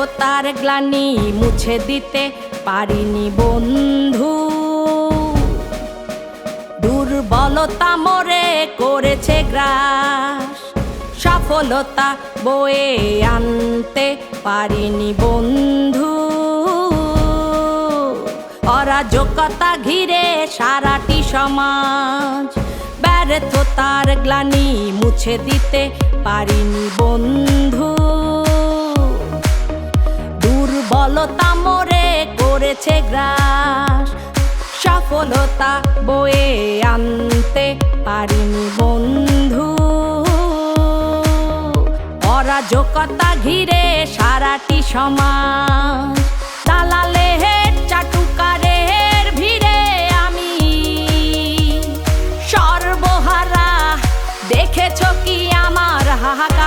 ব্যর্থতার গ্লানি মুছে দিতে পারিনি বন্ধু। দুর্বলতা মরে করেছে গ্রাস, সফলতা বয়ে আনতে পারিনি বন্ধু। অরাজকতা ঘিরে সারাটি সমাজ, ব্যর্থতার গ্লানি মুছে দিতে পারিনি বন্ধু। করেছে গ্রাস। সফলতা বয়ে আনতে পারিনি বন্ধু। অরাজকতা ঘিরে সারাটি সমাজ। দালালের চাটুকারের ভিড়ে আমি। সর্বহারা দেখেছ কি আমার হাহাকার?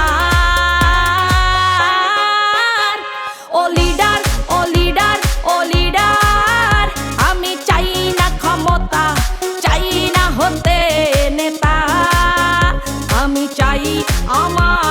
আমার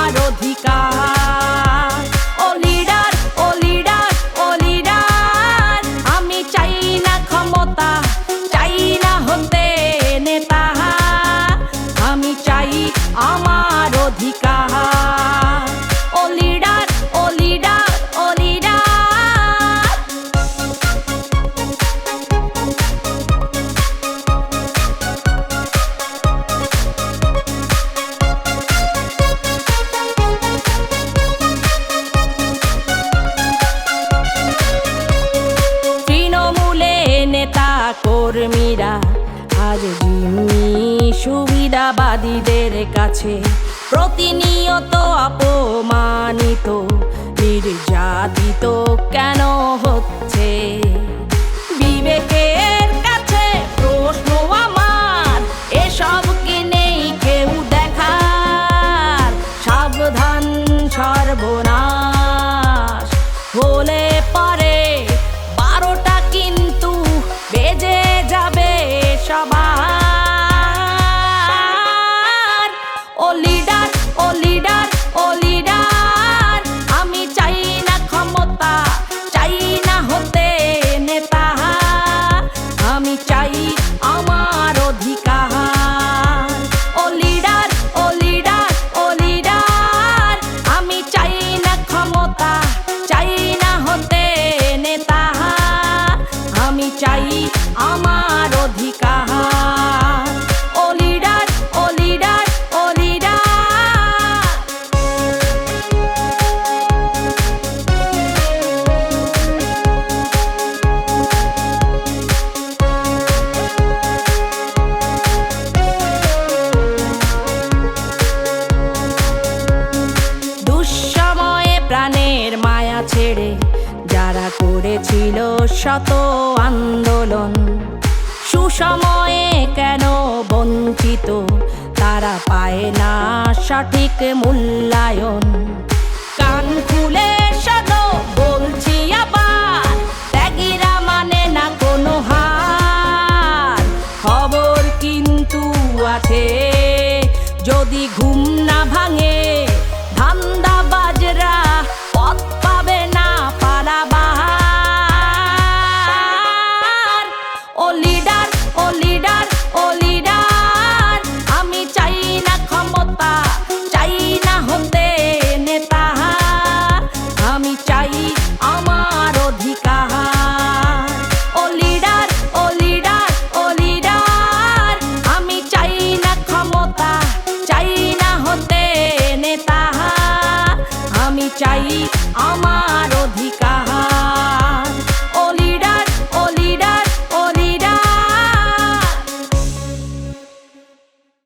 কর্মীরা আজ জিম্মি সুবিধাবাদীদের কাছে প্রতিনিয়ত অপমানিত, নির্যাতিত কেন হচ্ছে? বিবেকের কাছে প্রশ্ন আমার এসবকে নেই কেউ দেখার? সাবধান সর্বনাশ চাই আমার করেছিল শত আন্দোলন। সুসময়ে কেন বঞ্চিত? তারা পায় না সঠিক মূল্যায়ন। কান খুলে শোনো বলছি আবার, ত্যাগীরা মানে না কোনো হার। খবর কিন্তু আছে, যদি ঘুম না ভাঙে, ধান্দা